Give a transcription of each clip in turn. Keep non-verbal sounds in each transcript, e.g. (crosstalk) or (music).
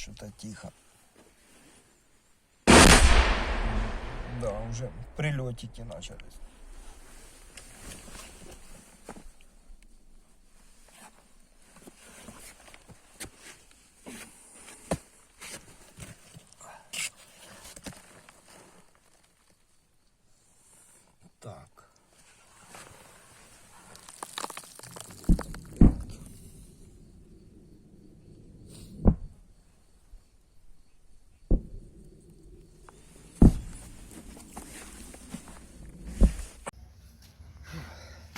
что-то тихо. Да, уже прилетики начались. Так.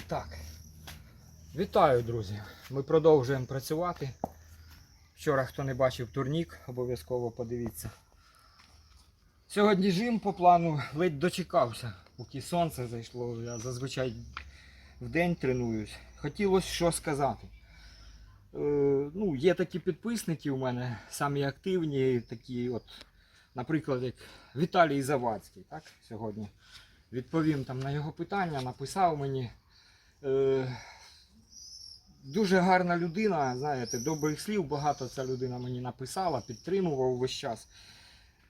Так. Вітаю, друзі. Ми продовжуємо працювати. Вчора, хто не бачив турнік, обов'язково подивіться. Сьогодні жим по плану ледь дочекався, поки сонце зайшло. Я зазвичай в день тренуюсь. Хотілося що сказати. Е, ну, є такі підписники у мене, самі активні, такі от, наприклад, як Віталій Завадський, так, сьогодні. Відповім там на його питання, написав мені. Е, дуже гарна людина, знаєте, добрих слів багато ця людина мені написала, підтримував весь час.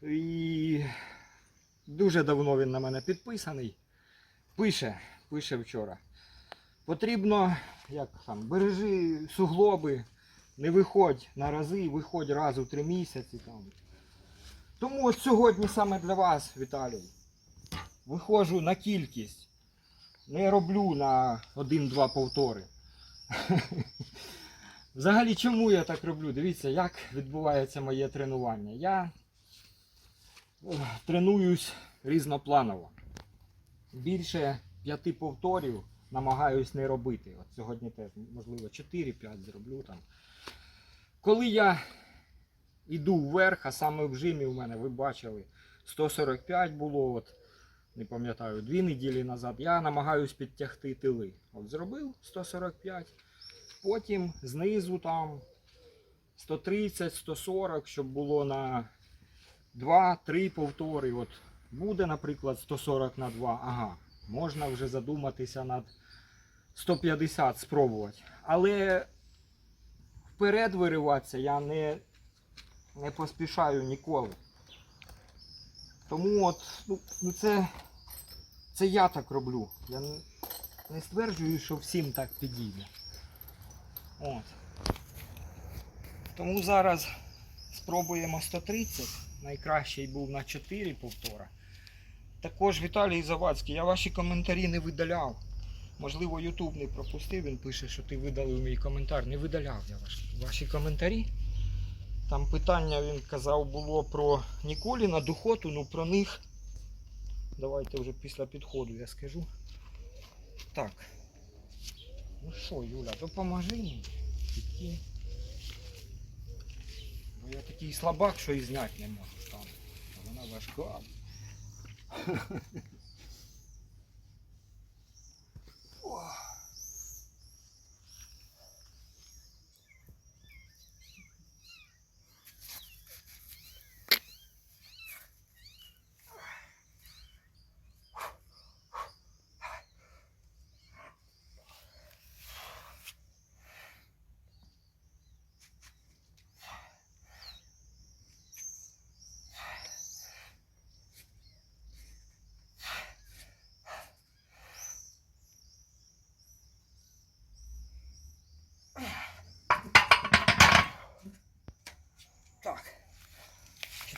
І дуже давно він на мене підписаний. Пише, пише вчора. Потрібно, як там, бережи суглоби, не виходь на рази, виходь раз у три місяці. Там. Тому от сьогодні саме для вас, Віталій, виходжу на кількість. Не роблю на один-два повтори. (laughs) Взагалі, чому я так роблю? Дивіться, як відбувається моє тренування. Я тренуюсь різнопланово. Більше п'яти повторів намагаюсь не робити. От сьогодні теж, можливо, 4-5 зроблю там. Коли я йду вверх, а саме в жимі у мене, ви бачили, 145 було. От, не пам'ятаю, дві неділі назад, я намагаюсь підтягти тили. От зробив 145, потім знизу там 130, 140, щоб було на 2-3 повтори. От буде, наприклад, 140 на 2, ага, можна вже задуматися над 150 спробувати. Але вперед вириватися я не, не поспішаю ніколи. Тому от, ну, ну це, це я так роблю. Я не, стверджую, що всім так підійде. От. Тому зараз спробуємо 130. Найкращий був на 4 повтора. Також Віталій Завадський, я ваші коментарі не видаляв. Можливо, Ютуб не пропустив, він пише, що ти видалив мій коментар. Не видаляв я ваші, ваші коментарі. Там питання він казав було про Ніколіна, Духоту, ну про них. Давайте вже після підходу я скажу. Так. Ну що, Юля, допоможи мені. Підкинь. Бо я такий слабак, що і зняти не можу там. Вона важка.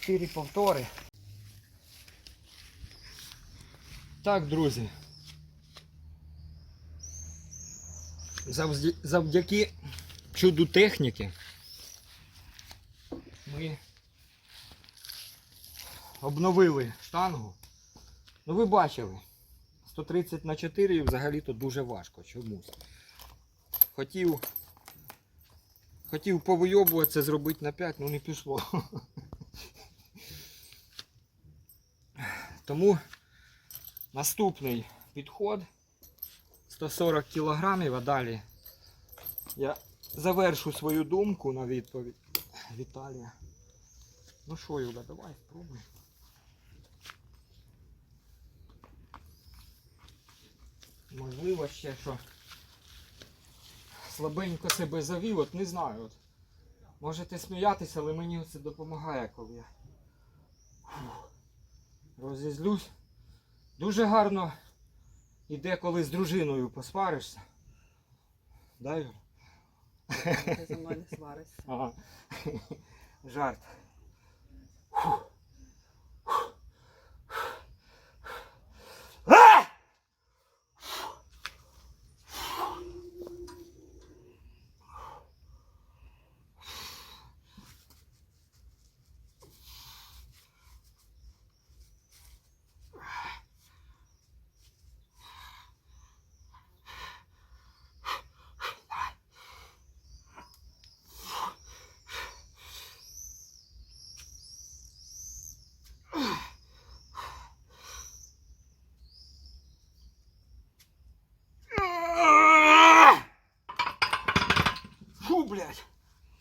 4 повтори. Так, друзі. Завдяки чуду техніки ми обновили штангу. Ну ви бачили, 130 на 4 взагалі-то дуже важко чомусь. Хотів хотів повийобуватися, зробити на 5, ну не пішло. (laughs) Тому наступний підход 140 кілограмів, а далі я завершу свою думку на відповідь Віталія. Ну що, Юля, давай спробуй. Можливо ще що слабенько себе завів, от не знаю. От. Можете сміятися, але мені це допомагає, коли я розізлюсь. Дуже гарно іде, коли з дружиною посваришся. Да, Юр? Ти зі мною не сваришся. Ага. Жарт.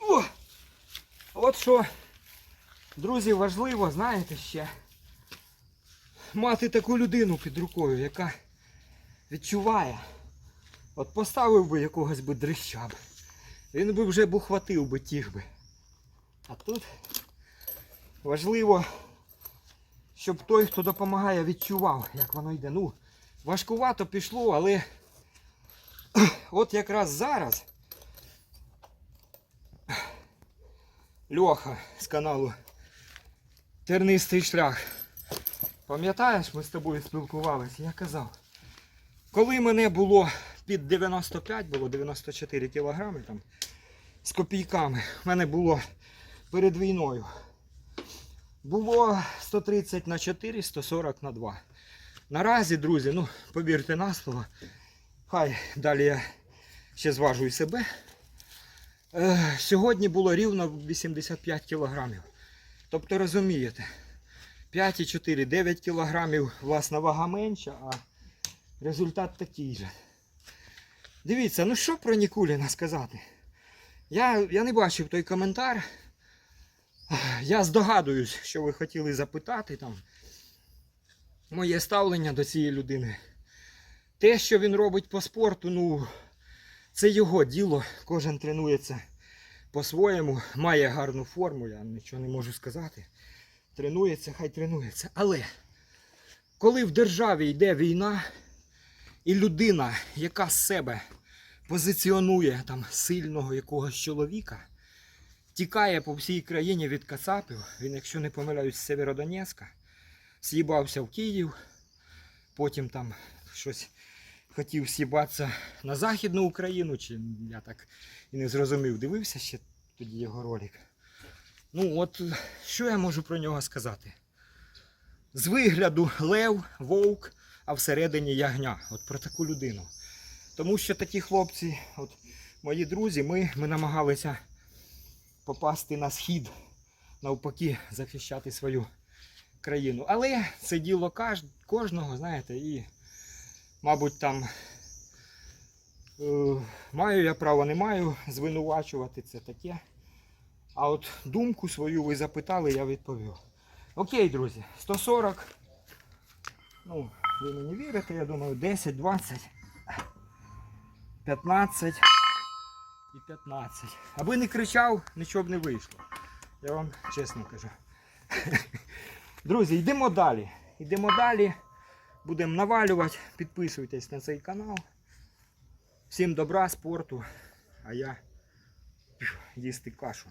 О! От що, друзі, важливо, знаєте ще, мати таку людину під рукою, яка відчуває. От поставив би якогось би дрища б. Він би вже б ухватив би тіг би. А тут важливо, щоб той, хто допомагає, відчував, як воно йде. Ну, важкувато пішло, але (clears throat) от якраз зараз Льоха з каналу Тернистий шлях. Пам'ятаєш, ми з тобою спілкувалися, я казав. Коли мене було під 95, було 94 кілограми там, з копійками, в мене було перед війною. Було 130 на 4, 140 на 2. Наразі, друзі, ну, повірте на слово, хай далі я ще зважую себе. Сьогодні було рівно 85 кілограмів. Тобто розумієте, 5,4, 9 кілограмів власна вага менша, а результат такий же. Дивіться, ну що про Нікуліна сказати? Я, я не бачив той коментар. Я здогадуюсь, що ви хотіли запитати там. Моє ставлення до цієї людини. Те, що він робить по спорту, ну, це його діло. Кожен тренується по-своєму, має гарну форму, я нічого не можу сказати. Тренується, хай тренується. Але коли в державі йде війна, і людина, яка з себе позиціонує там сильного якогось чоловіка, тікає по всій країні від Кацапів, він, якщо не помиляюсь, з Северодонецька, з'їбався в Київ, потім там щось хотів с'їбатися на Західну Україну, чи я так і не зрозумів, дивився ще тоді його ролик. Ну от що я можу про нього сказати? З вигляду лев, вовк, а всередині ягня. От про таку людину. Тому що такі хлопці, от мої друзі, ми, ми намагалися попасти на схід, навпаки, захищати свою країну. Але це діло кожного, знаєте, і, мабуть, там е, маю я право, не маю звинувачувати це таке. А от думку свою ви запитали, я відповів. Окей, друзі, 140. Ну, ви мені вірите, я думаю, 10, 20, 15 і 15. Аби не кричав, нічого б не вийшло. Я вам чесно кажу. (laughs) Друзі, йдемо далі. Йдемо далі. Будемо навалювати. Підписуйтесь на цей канал. Всім добра, спорту. А я їсти кашу.